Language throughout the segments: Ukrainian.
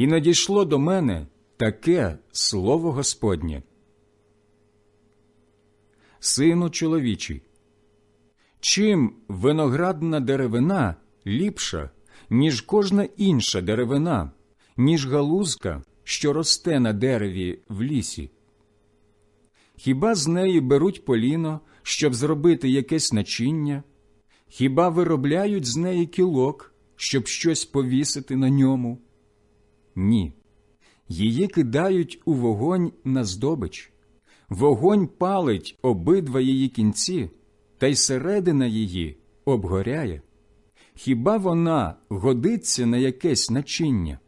І надійшло до мене таке слово Господнє. Сину чоловічий, чим виноградна деревина ліпша, ніж кожна інша деревина, ніж галузка, що росте на дереві в лісі? Хіба з неї беруть поліно, щоб зробити якесь начиння? Хіба виробляють з неї кілок, щоб щось повісити на ньому? Ні. Її кидають у вогонь на здобич. Вогонь палить обидва її кінці, та й середина її обгоряє. Хіба вона годиться на якесь начиння?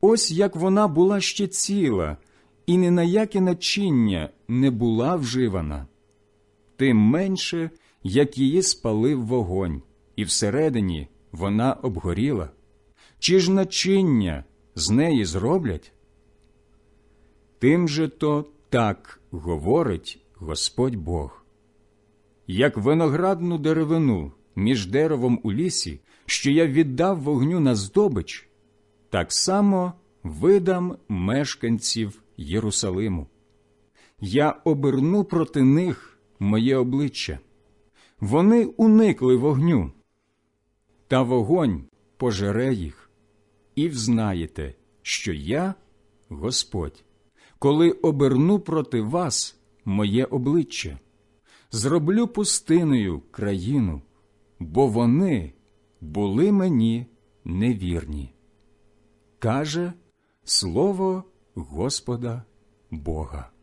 Ось як вона була ще ціла, і ні на яке начиння не була вживана, тим менше, як її спалив вогонь, і всередині вона обгоріла. Чи ж начиння з неї зроблять? Тим же то так говорить Господь Бог. Як виноградну деревину між деревом у лісі, що я віддав вогню на здобич, так само видам мешканців Єрусалиму. Я оберну проти них моє обличчя. Вони уникли вогню, та вогонь пожере їх, і взнаєте, що я Господь, коли оберну проти вас моє обличчя, зроблю пустиною країну, бо вони були мені невірні. Каже слово Господа Бога.